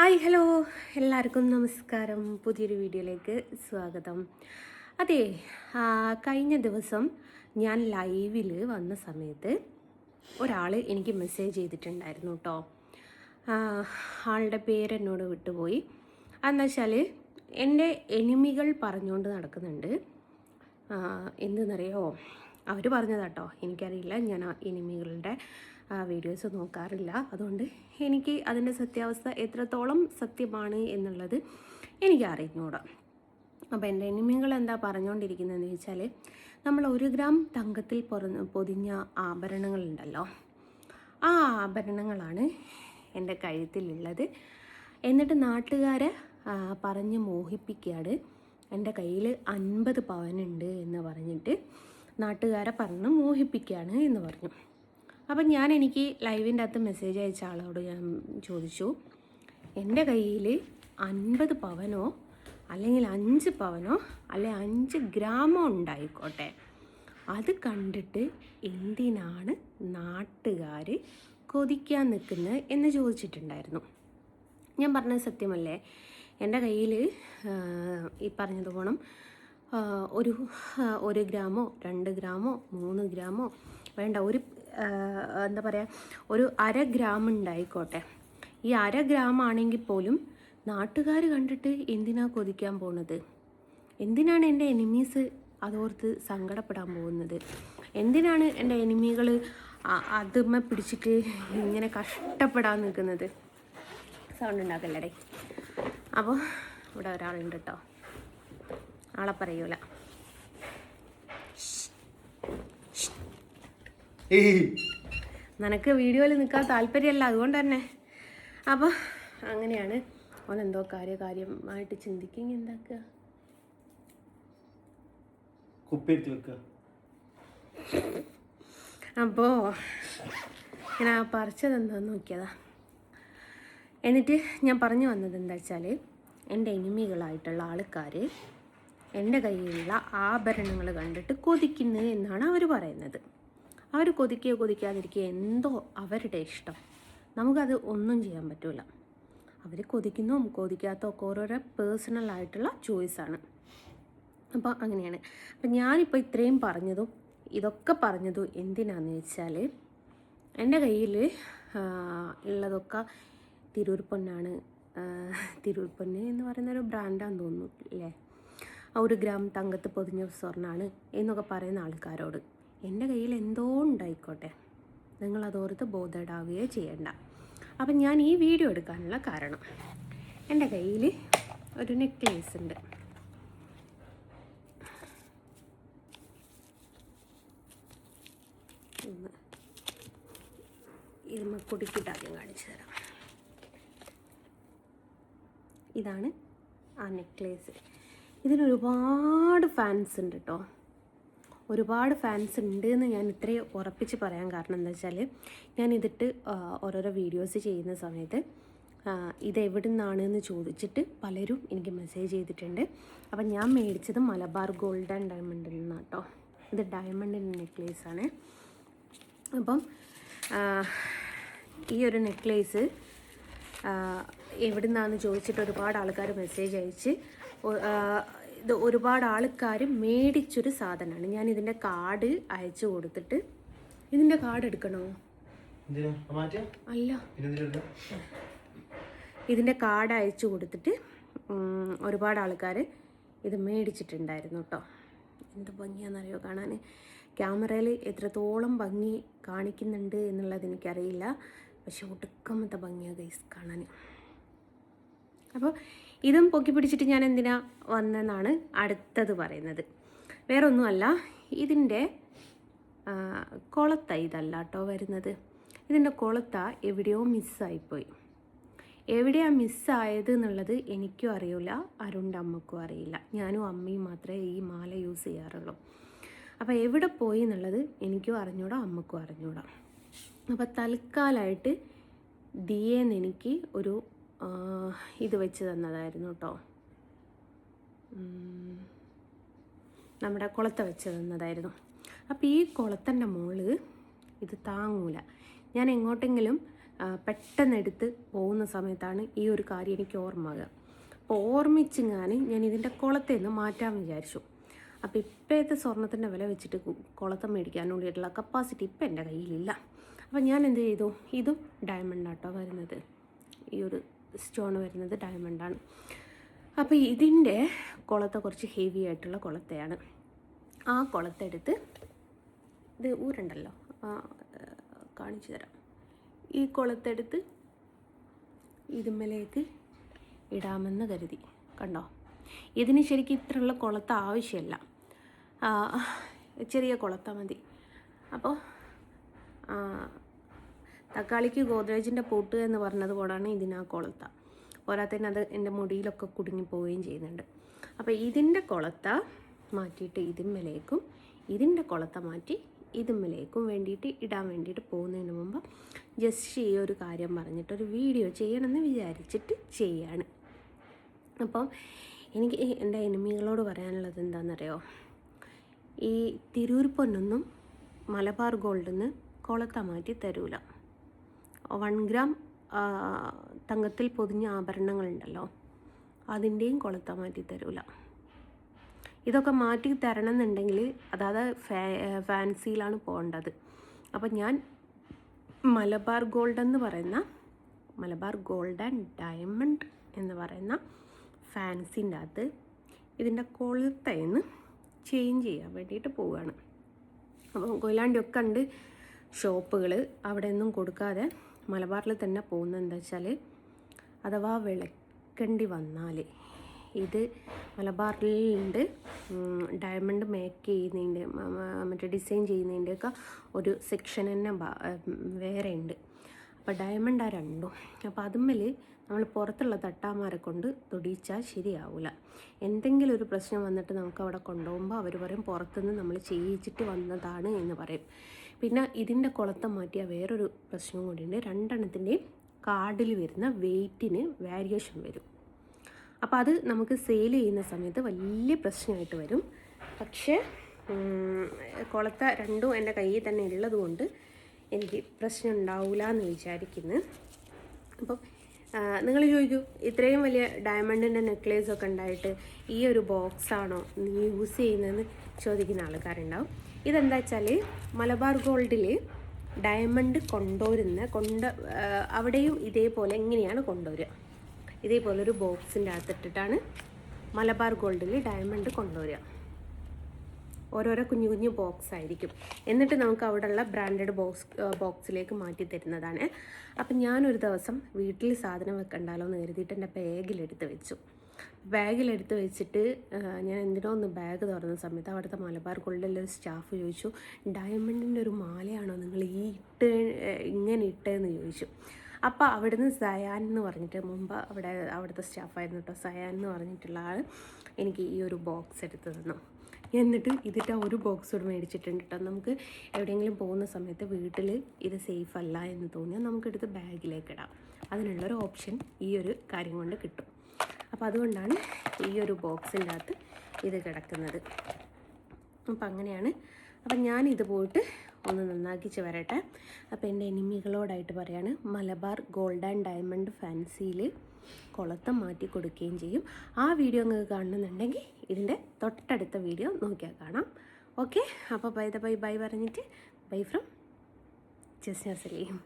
Hi hello. എല്ലാവർക്കും നമസ്കാരം. പുതിയൊരു വീഡിയോയിലേക്ക് സ്വാഗതം. അതെ കഴിഞ്ഞ ദിവസം ഞാൻ ലൈവിൽ വന്ന സമയത്ത് ഒരാൾ എനിക്ക് മെസ്സേജ് ചെയ്തിട്ടുണ്ടായിരുന്നു കേട്ടോ ആളുടെ പേരെന്നോട് വിട്ടുപോയി. അതെന്ന് വെച്ചാൽ എന്റെ എനിമികൾ പറഞ്ഞുകൊണ്ട് നടക്കുന്നുണ്ട്. എന്തെന്നറിയോ? അവർ പറഞ്ഞതാട്ടോ എനിക്കറിയില്ല ഞാൻ ആ എനിമികളുടെ വീഡിയോസ് നോക്കാറില്ല. അതുകൊണ്ട് എനിക്ക് അതിന്റെ സത്യാവസ്ഥ എത്രത്തോളം സത്യമാണ് എന്നുള്ളത് എനിക്ക് അറിഞ്ഞൂടാ. അപ്പോൾ എന്റെ എനിമികൾ എന്താ പറഞ്ഞുകൊണ്ടിരിക്കുന്നതെന്ന് വെച്ചാൽ നമ്മൾ ഒരു ഗ്രാം തങ്കത്തിൽ പൊറ- പൊതിഞ്ഞ ആഭരണങ്ങളുണ്ടല്ലോ. ആ ആഭരണങ്ങളാണ് എന്റെ കഴുത്തിലുള്ളത്. എന്നിട്ട് നാട്ടുകാരെ പറഞ്ഞ് മോഹിപ്പിക്കുകയാണ് എന്റെ കയ്യിൽ അൻപത് പവനുണ്ട് എന്ന് പറഞ്ഞിട്ട് നാട്ടുകാരെ പറഞ്ഞ് മോഹിപ്പിക്കുകയാണ് എന്ന് പറഞ്ഞു. അപ്പം ഞാൻ എനിക്ക് ലൈവിന്റെ അകത്ത് മെസ്സേജ് അയച്ച ആളോട് ഞാൻ ചോദിച്ചു എന്റെ കയ്യിൽ അൻപത് പവനോ അല്ലെങ്കിൽ അഞ്ച് പവനോ അല്ലെ അഞ്ച് ഗ്രാമോ ഉണ്ടായിക്കോട്ടെ? അത് കണ്ടിട്ട് എന്തിനാണ് നാട്ടുകാർ കൊതിക്കാൻ നിൽക്കുന്നത്? എന്ന് ചോദിച്ചിട്ടുണ്ടായിരുന്നു. ഞാൻ പറഞ്ഞത് സത്യമല്ലേ? എന്റെ കയ്യിൽ ഈ പറഞ്ഞതുപോണം ആ, ഒരു ഒരു ഗ്രാമോ രണ്ട് ഗ്രാമോ മൂന്ന് ഗ്രാമോ വേണ്ട ഒരു എന്താ പറയുക ഒരു അര ഗ്രാം ഉണ്ടായിക്കോട്ടെ. ഈ അര ഗ്രാം ആണെങ്കിൽ പോലും നാട്ടുകാർ കണ്ടിട്ട് എന്തിനാ കൊതിക്കാൻ പോണത്? എന്തിനാണ് എന്റെ എനിമീസ് അതോർത്ത് സങ്കടപ്പെടാൻ പോകുന്നത്? എന്തിനാണ് എന്റെ എനിമികൾ അതുമ്മ പിടിച്ചിട്ട് ഇങ്ങനെ കഷ്ടപ്പെടാൻ നിൽക്കുന്നത്? സൗണ്ട് ഉണ്ടാക്കല്ലേ അപ്പോൾ ഇവിടെ ഒരാളുണ്ട് കേട്ടോ. ആളെ പറയൂല. നിനക്ക് വീഡിയോയിൽ നിൽക്കാൻ താല്പര്യമല്ല അതുകൊണ്ട് തന്നെ. അപ്പോൾ അങ്ങനെയാണ്. ഓൻ എന്തോ കാര്യ കാര്യമായിട്ട് ചിന്തിക്കുക എന്താക്കുക? കുപ്പിയെടുത്ത് വെക്കുക അപ്പോൾ ഞാൻ ആ പറിച്ചത് എന്താന്ന് നോക്കിയതാ. എന്നിട്ട് ഞാൻ പറഞ്ഞു വന്നത് എന്താ വെച്ചാൽ എന്റെ എനിമികളായിട്ടുള്ള ആൾക്കാർ എന്റെ കയ്യിലുള്ള ആഭരണങ്ങൾ കണ്ടിട്ട് കൊതിക്കുന്നു എന്നാണ് അവർ പറയുന്നത്. അവർ കൊതിക്കുകയോ കൊതിക്കാതിരിക്കുകയോ എന്തോ അവരുടെ ഇഷ്ടം. നമുക്കത് ഒന്നും ചെയ്യാൻ പറ്റില്ല അവർ കൊതിക്കുന്നോ കൊതിക്കാത്തോ ഒക്കെ ഓരോരോ പേഴ്സണലായിട്ടുള്ള ചോയ്സാണ് അപ്പോൾ അങ്ങനെയാണ്. അപ്പം ഞാനിപ്പോൾ ഇത്രയും പറഞ്ഞതും ഇതൊക്കെ പറഞ്ഞതും എന്തിനാണെന്ന് വെച്ചാൽ എന്റെ കയ്യിൽ ഉള്ളതൊക്കെ തിരൂർ പൊന്നാണ്. തിരൂർ പൊന്ന് എന്ന് പറയുന്ന ഒരു ബ്രാൻഡാന്ന് തോന്നുന്നു അല്ലേ? ഒരു ഗ്രാം തങ്കത്ത് പൊതിഞ്ഞ സ്വർണമാണ് എന്നൊക്കെ പറയുന്ന ആൾക്കാരോട്. എന്റെ കയ്യിൽ എന്തോ ഉണ്ടായിക്കോട്ടെ. നിങ്ങൾ അതോർത്ത് ബോധേഡാവുകയോ ചെയ്യണ്ട. അപ്പം ഞാൻ ഈ വീഡിയോ എടുക്കാനുള്ള കാരണം. എന്റെ കയ്യിൽ ഒരു നെക്ലേസ് ഉണ്ട്. ഒന്ന് ഇത് കുടുക്കിയിട്ട് ആദ്യം കാണിച്ചു തരാം. ഇതാണ് ആ നെക്ലേസ് ഇതിനൊരുപാട് ഫാൻസ് ഉണ്ട് കേട്ടോ ഒരുപാട് ഫാൻസ് ഉണ്ട് എന്ന് ഞാൻ ഇത്രയും ഉറപ്പിച്ച് പറയാൻ കാരണം എന്താ വെച്ചാൽ ഞാൻ ഇതിട്ട് ഓരോരോ വീഡിയോസ് ചെയ്യുന്ന സമയത്ത് ഇത് നിന്നാണ് എന്ന് ചോദിച്ചിട്ട് പലരും എനിക്ക് മെസ്സേജ് ചെയ്തിട്ടുണ്ട്. അപ്പം ഞാൻ മേടിച്ചത് മലബാർ ഗോൾഡ് ആൻഡ് ഡയമണ്ടിൽ നിന്നാണ് കേട്ടോ ഇത് ഡയമണ്ടിന്റെ നെക്ലേസ് ആണ്. അപ്പം ഈ ഒരു നെക്ലേസ് എവിടെ നിന്നാന്ന് ചോദിച്ചിട്ട് ഒരുപാട് ആൾക്കാർ മെസ്സേജ് അയച്ച് ഇത് ഒരുപാട് ആൾക്കാർ മേടിച്ചൊരു സാധനമാണ് ഞാൻ ഇതിന്റെ കാർഡ് അയച്ചു കൊടുത്തിട്ട്. ഇതിന്റെ കാർഡ് എടുക്കണോ? അല്ല. ഇതിന്റെ കാർഡ് അയച്ചു കൊടുത്തിട്ട് ഒരുപാട് ആൾക്കാർ ഇത് മേടിച്ചിട്ടുണ്ടായിരുന്നു കേട്ടോ എന്ത് ഭംഗിയാണെന്നറിയോ കാണാൻ ക്യാമറയിൽ എത്രത്തോളം ഭംഗി കാണിക്കുന്നുണ്ട് എന്നുള്ളത് എനിക്കറിയില്ല. പക്ഷെ ഒടുക്കമത്തെ ഭംഗിയാണ് ഗൈസ് കാണാൻ അപ്പോൾ ഇതും പൊക്കി പിടിച്ചിട്ട് ഞാൻ എന്തിനാ വന്നെന്നാണ് അടുത്തത് പറയുന്നത്. വേറെ ഒന്നുമല്ല ഇതിന്റെ കുളത്ത ഇതല്ല കേട്ടോ വരുന്നത്. ഇതിന്റെ കൊളത്ത എവിടെയോ മിസ്സായിപ്പോയി. എവിടെയാണ് മിസ്സായത് എന്നുള്ളത് എനിക്കും അറിയില്ല അരുണിന്റെ അമ്മക്കും അറിയില്ല. ഞാനും അമ്മയും മാത്രമേ ഈ മാല യൂസ് ചെയ്യാറുള്ളൂ. അപ്പോൾ എവിടെ പോയി എന്നുള്ളത് എനിക്കും അറിഞ്ഞൂടാ അമ്മക്കും അറിഞ്ഞൂടാ. അപ്പോൾ തൽക്കാലമായിട്ട് ദിയേന്ന് എനിക്ക് ഒരു ഇത് വെച്ച് തന്നതായിരുന്നു കേട്ടോ നമ്മുടെ കുളത്ത വെച്ച് തന്നതായിരുന്നു. അപ്പോൾ ഈ കുളത്തിന്റെ മുകളിൽ ഇത് താങ്ങൂല. ഞാൻ എങ്ങോട്ടെങ്കിലും പെട്ടെന്ന് എടുത്ത് പോകുന്ന സമയത്താണ് ഈ ഒരു കാര്യം എനിക്ക് ഓർമ്മ അപ്പോൾ ഓർമ്മിച്ചിങ്ങാൻ ഞാൻ ഇതിന്റെ കുളത്തിൽ നിന്ന് മാറ്റാൻ വിചാരിച്ചു. അപ്പോൾ ഇപ്പോഴത്തെ സ്വർണത്തിന്റെ വില വെച്ചിട്ട് കുളത്തം മേടിക്കാൻ വേണ്ടിയിട്ടുള്ള കപ്പാസിറ്റി ഇപ്പം എന്റെ കയ്യിലില്ല. അപ്പോൾ ഞാൻ എന്ത് ചെയ്തു? ഇതും ഡയമണ്ട് ആട്ടോ വരുന്നത്. ഈ ഒരു സ്റ്റോൺ വരുന്നത് ഡയമണ്ടാണ്. അപ്പോൾ ഇതിന്റെ കുളത്തെ കുറച്ച് ഹെവി ആയിട്ടുള്ള കുളത്തെയാണ്. ആ കുളത്തെടുത്ത് ഇത് ഊരുണ്ടല്ലോ? കാണിച്ചു തരാം. ഈ കുളത്തെടുത്ത് ഇതുമ്മലേക്ക് ഇടാമെന്ന് കരുതി. കണ്ടോ? ഇതിന് ശരിക്കും ഇത്രയുള്ള കുളത്ത് ആവശ്യമില്ല. ചെറിയ കുളത്ത മതി. അപ്പോൾ തക്കാളിക്ക് ഗോദ്രേജിന്റെ പൊട്ട് എന്ന് പറഞ്ഞത് പോലാണ് ഇതിന് കൊളുത്ത. പോരാത്തതിന് അത് എന്റെ മുടിയിലൊക്കെ കുടുങ്ങി പോവുകയും ചെയ്യുന്നുണ്ട്. അപ്പോൾ ഇതിന്റെ കൊളത്ത മാറ്റിയിട്ട് ഇതിന്മേലേക്കും ഇതിന്റെ കൊളത്ത മാറ്റി ഇതിന്മേലേക്കും വേണ്ടിയിട്ട് ഇടാൻ വേണ്ടിയിട്ട് പോകുന്നതിന് മുമ്പ് ജസ്റ്റ് ഈ ഒരു കാര്യം പറഞ്ഞിട്ട് ഒരു വീഡിയോ ചെയ്യണമെന്ന് വിചാരിച്ചിട്ട് ചെയ്യാണ്. അപ്പം എനിക്ക് എന്റെ എനിമികളോട് പറയാനുള്ളത് എന്താണെന്നറിയോ? ഈ തിരൂർ പൊന്നൊന്നും മലബാർ ഗോൾഡിൽ നിന്ന് കൊളത്ത മാറ്റി തരൂല. വൺ ഗ്രാം തങ്കത്തിൽ പൊതിഞ്ഞ ആഭരണങ്ങളുണ്ടല്ലോ. അതിന്റെയും കൊളുത്ത മാറ്റി തരൂല. ഇതൊക്കെ മാറ്റി തരണം എന്നുണ്ടെങ്കിൽ അതായത് ഫാ ഫാൻസിയിലാണ് പോകേണ്ടത്. അപ്പം ഞാൻ മലബാർ ഗോൾഡ് എന്ന് പറയുന്ന മലബാർ ഗോൾഡ് ആൻഡ് ഡയമണ്ട് എന്ന് പറയുന്ന ഫാൻസിന്റെ അകത്ത് ഇതിന്റെ കൊളുത്തയെന്ന് ചേഞ്ച് ചെയ്യാൻ വേണ്ടിയിട്ട് പോവുകയാണ്. അപ്പം കൊയിലാണ്ടിയൊക്കെ ഉണ്ട് ഷോപ്പുകൾ അവിടെ ഒന്നും കൊടുക്കാതെ മലബാറിൽ തന്നെ പോകുന്നത് എന്താ വെച്ചാൽ അഥവാ വിളക്കേണ്ടി വന്നാൽ ഇത് മലബാറിലുണ്ട്. ഡയമണ്ട് മേക്ക് ചെയ്യുന്നതിന്റെ മറ്റേ ഡിസൈൻ ചെയ്യുന്നതിന്റെയൊക്കെ ഒരു സെക്ഷൻ തന്നെ വേറെ ഉണ്ട്. അപ്പോൾ ഡയമണ്ട് ആ രണ്ടും. അപ്പോൾ അതുമ്മൽ നമ്മൾ പുറത്തുള്ള തട്ടാമാരെ കൊണ്ട് തൊടിയിച്ചാൽ ശരിയാവില്ല എന്തെങ്കിലും ഒരു പ്രശ്നം വന്നിട്ട് നമുക്ക് അവിടെ കൊണ്ടുപോകുമ്പോൾ അവർ പറയും പുറത്തുനിന്ന് നമ്മൾ ചെയ്യിച്ചിട്ട് വന്നതാണ് എന്ന് പറയും. പിന്നെ ഇതിന്റെ കുളത്തം മാറ്റിയ വേറൊരു പ്രശ്നവും കൂടിയുണ്ട്. രണ്ടെണ്ണത്തിന്റെയും കാർഡിൽ വരുന്ന വെയിറ്റിന് വേരിയേഷൻ വരും. അപ്പോൾ അത് നമുക്ക് സെയിൽ ചെയ്യുന്ന സമയത്ത് വലിയ പ്രശ്നമായിട്ട് വരും. പക്ഷേ കുളത്ത രണ്ടും എന്റെ കയ്യിൽ തന്നെ ഉള്ളതുകൊണ്ട് എനിക്ക് പ്രശ്നം ഉണ്ടാവില്ല എന്ന് വിചാരിക്കുന്നു. അപ്പം നിങ്ങൾ ചോദിക്കൂ ഇത്രയും വലിയ ഡയമണ്ടിന്റെ നെക്ലേസ് ഒക്കെ ഉണ്ടായിട്ട് ഈ ഒരു ബോക്സ് ആണോ നീ യൂസ് ചെയ്യുന്നതെന്ന് ചോദിക്കുന്ന ആൾക്കാരുണ്ടാവും. ഇതെന്താ വെച്ചാൽ മലബാർ ഗോൾഡിൽ ഡയമണ്ട് കൊണ്ടുവരുന്ന കൊണ്ട് അവിടെയും ഇതേപോലെ എങ്ങനെയാണ് കൊണ്ടുവരിക? ഇതേപോലെ ഒരു ബോക്സിന്റെ അകത്തിട്ടിട്ടാണ് മലബാർ ഗോൾഡിൽ ഡയമണ്ട് കൊണ്ടുവരിക. ഓരോരോ കുഞ്ഞു കുഞ്ഞു ബോക്സ് ആയിരിക്കും. എന്നിട്ട് നമുക്ക് അവിടെയുള്ള ബ്രാൻഡഡ് ബോക്സ് ബോക്സിലേക്ക് മാറ്റി തരുന്നതാണ്. അപ്പം ഞാനൊരു ദിവസം വീട്ടിൽ സാധനം വെക്കണ്ടല്ലോ എന്ന് കരുതിയിട്ട് എന്റെ ബാഗിലെടുത്ത് വെച്ചു. ബാഗിലെടുത്ത് വെച്ചിട്ട് ഞാൻ എന്തിനോ ഒന്ന് ബാഗ് തുറന്ന സമയത്ത് അവിടുത്തെ മലബാർ ഗോൾഡിലെ ഒരു സ്റ്റാഫ് ചോദിച്ചു ഡയമണ്ടിന്റെ ഒരു മാലയാണോ നിങ്ങൾ ഈ ഇട്ട് ഇങ്ങനെ ഇട്ടതെന്ന് ചോദിച്ചു. അപ്പോൾ അവിടുന്ന് സയാൻ എന്ന് പറഞ്ഞിട്ട് മുമ്പ് അവിടെ അവിടുത്തെ സ്റ്റാഫായിരുന്നു കേട്ടോ സയാൻ എന്ന് പറഞ്ഞിട്ടുള്ള ആൾ എനിക്ക് ഈ ഒരു ബോക്സ് എടുത്ത് തന്നു. എന്നിട്ട് ഇതിട്ട് ഒരു ബോക്സ് കൂടെ മേടിച്ചിട്ടുണ്ട് കേട്ടോ നമുക്ക് എവിടെയെങ്കിലും പോകുന്ന സമയത്ത് വീട്ടിൽ ഇത് സേഫ് അല്ല എന്ന് തോന്നിയാൽ നമുക്കെടുത്ത് ബാഗിലേക്ക് ഇടാം. അതിനുള്ളൊരു ഓപ്ഷൻ ഈ ഒരു കാര്യം കൊണ്ട് കിട്ടും. അപ്പോൾ അതുകൊണ്ടാണ് ഈ ഒരു ബോക്സിന്റെ അകത്ത് ഇത് കിടക്കുന്നത്. അപ്പം അങ്ങനെയാണ്. അപ്പം ഞാൻ ഇത് പോയിട്ട് ഒന്ന് നന്നാക്കിച്ച് വരട്ടെ. അപ്പോൾ എന്റെ എനിമികളോടായിട്ട് പറയാണ് മലബാർ ഗോൾഡ് ആൻഡ് ഡയമണ്ട് ഫാൻസിയിൽ കുളത്തം മാറ്റി കൊടുക്കുകയും ചെയ്യും. ആ വീഡിയോ നിങ്ങൾക്ക് കാണുന്നുണ്ടെങ്കിൽ ഇതിന്റെ തൊട്ടടുത്ത വീഡിയോ നോക്കിയാൽ കാണാം. ഓക്കെ? അപ്പോൾ ബൈ ദ ബൈ ബൈ പറഞ്ഞിട്ട് ബൈ ഫ്രം ജസ്ന സലീം